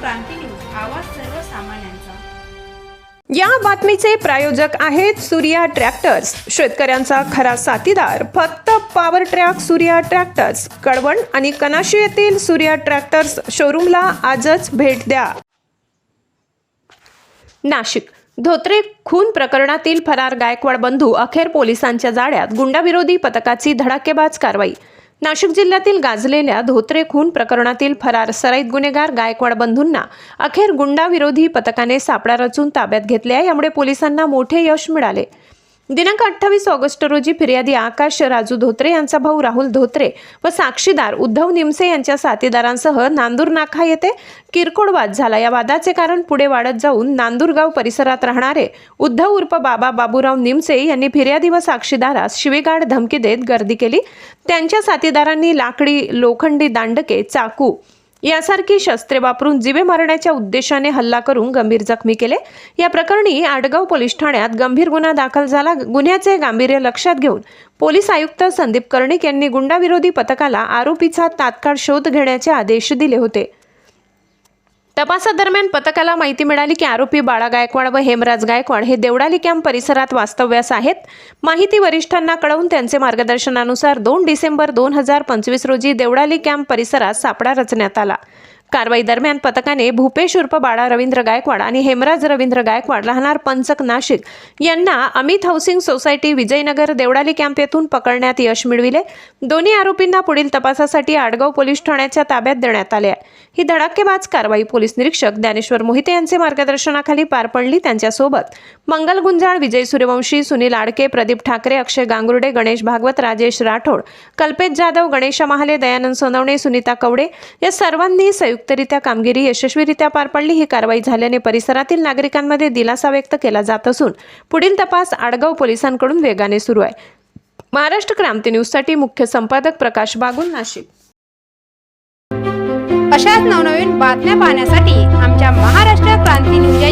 क्रांती news आवाज सर्वसामान्यांचा या बातमीचे प्रायोजक आहेत सूर्या ट्रॅक्टर्स. शेतकऱ्यांचा खरा साथीदार. फक्त power track Surya tractors Kalwan आणि कनाशी येथील सूर्या ट्रॅक्टर्स शोरूमला आजच भेट द्या. नाशिक. धोत्रे खून प्रकरणातील फरार गायकवाड बंधू अखेर पोलिसांच्या जाळ्यात गुंडाविरोधी पथकाची धडाकेबाज कारवाई. नाशिक जिल्ह्यातील गाजलेल्या धोत्रे खून प्रकरणातील फरार सराईत गुन्हेगार गायकवाड बंधूंना अखेर गुंडाविरोधी पथकाने सापळा रचून ताब्यात घेतले आहे. यामुळे पोलिसांना मोठे यश मिळाले. दिनांक अठ्ठावीस ऑगस्ट रोजी फिर्यादी आकाश राजू धोत्रे यांचा भाऊ राहुल धोत्रे व साक्षीदार उद्धव निमसे यांच्या साथीदारांसह नांदूर नाका येथे किरकोळ वाद झाला. या वादाचे कारण पुढे वाढत जाऊन नांदूरगाव परिसरात राहणारे उद्धव उर्फ बाबा बाबूराव निमसे यांनी फिर्यादी व साक्षीदारास शिवेगाड धमकी देत गर्दी केली. त्यांच्या साथीदारांनी लाकडी लोखंडी दांडके चाकू यासारखी शस्त्रे वापरून जिवे मारण्याच्या उद्देशाने हल्ला करून गंभीर जखमी केले. या प्रकरणी आडगाव पोलीस ठाण्यात गंभीर गुन्हा दाखल झाला. गुन्ह्याचे गांभीर्य लक्षात घेऊन पोलीस आयुक्त संदीप कर्णिक यांनी गुंडाविरोधी पथकाला आरोपीचा तात्काळ शोध घेण्याचे आदेश दिले होते. तपासादरम्यान पथकाला माहिती मिळाली की आरोपी बाळा गायकवाड व हेमराज गायकवाड हे देवडाली कॅम्प परिसरात वास्तव्यास आहेत. माहिती वरिष्ठांना कळवून त्यांचे मार्गदर्शनानुसार दोन डिसेंबर दोन हजार पंचवीस रोजी देवडाली कॅम्प परिसरात सापळा रचण्यात आला. कारवाई दरम्यान पथकाने भूपेश उर्फ बाळा रवींद्र गायकवाड आणि हेमराज रवींद्र गायकवाड राहणार पंचक नाशिक यांना Amit housing society Vijaynagar Deolali camp येथून पकडण्यात यश मिळविले. दोन्ही आरोपींना पुढील तपासासाठी आडगाव पोलीस ठाण्याच्या ताब्यात देण्यात आले आहे. ही धडाकेबाज कारवाई पोलीस निरीक्षक ज्ञानेश्वर मोहिते यांचे मार्गदर्शनाखाली पार पडली त्यांच्यासोबत. मंगल गुंजाळ विजय सूर्यवंशी सुनील आडके प्रदीप ठाकरे अक्षय गांगुर्डे गणेश भागवत राजेश राठोड कल्पेश जाधव गणेश महाले दयानंद सोनवणे सुनीता कवडे या सर्वांनी संयुक्तरित्या कामगिरी यशस्वीरित्या पार पडली ही कारवाई झाल्याने परिसरातील नागरिकांमध्ये दिलासा व्यक्त केला जात असून पुढील तपास आडगाव पोलिसांकडून वेगाने सुरू आहे. महाराष्ट्र क्रांती न्यूजसाठी मुख्य संपादक प्रकाश बागुल नाशिक. अशाच नवनवीन बातम्या पाहण्यासाठी आमच्या महाराष्ट्र क्रांती न्यूज या